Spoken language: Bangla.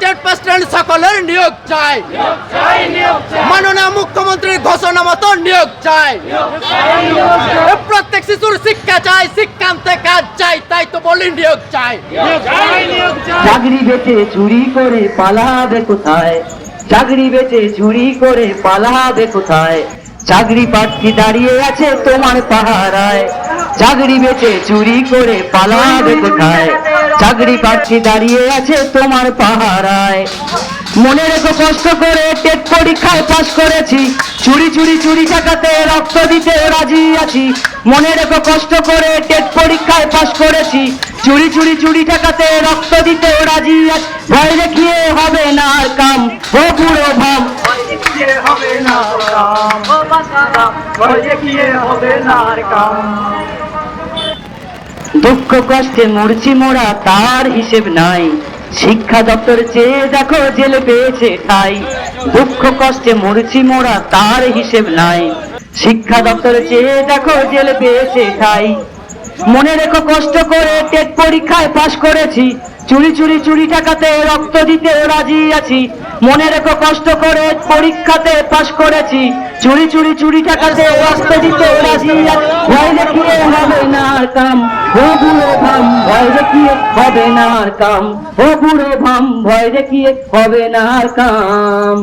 টেট পার্সেন্ট সকলের নিয়োগ চাই। মাননীয় মুখ্যমন্ত্রীর ঘোষণা মতো নিয়োগ চাই। প্রত্যেক শিশুর শিক্ষা চাই, শিক্ষান্তে কাজ চাই, তাই তো বলি নিয়োগ চাই। চাকরি বেচে চুরি করে পালাবে কোথায়? চাকরি বেচে চুরি করে পালাবে কোথায়? চাকরি প্রার্থী দাঁড়িয়ে আছে তোমার পাহারায়। চাকরি বেচে চুরি করে পালাবে কোথায়? চাকরি প্রার্থী দাঁড়িয়ে আছে তোমার পাহারায়। মনে রেখো কষ্ট করে টেট পরীক্ষায় পাশ করেছি। চুরি চুরি চুরি টাকাতে রক্ত দিতে রাজি আছি। মনে রেখো কষ্ট করে টেট পরীক্ষায় পাশ করেছি। চুরি চুরি চুরি টাকাতে রক্ত দিতে রাজি আছি। ভয় দেখিয়ে হবে না আর কাম, ও বুড়ো ভাম। হবে না কাম ও বাসারাম, ভয় দেখিয়ে হবে না আর কাম দুঃখ কষ্টে মরছি মোরা, তার হিসেব নাই। শিক্ষা দপ্তর চেয়ে দেখো জেলে পেয়েছে ঠাই। দুঃখ কষ্টে মরছি মোরা, তার হিসেব নাই। শিক্ষা দপ্তর চেয়ে দেখো জেলে পেয়েছে ঠাই। মনে রেখো কষ্ট করে টেট পরীক্ষায় পাশ করেছি। চুরি চুরি চুরি টাকাতে রক্ত দিতে রাজি আছি। মনে রেখো কষ্ট করে পরীক্ষাতে পাশ করেছি। চুরি চুরি চুরি টাকাতে রক্ত দিতে রাজি আছি ভয় দেখিয়ে হবে না আর কাম ও বুড়ো ভয় দেখিয়ে হবে না আর কাম ও বুড়ো ভয় দেখিয়ে হবে না আর কাম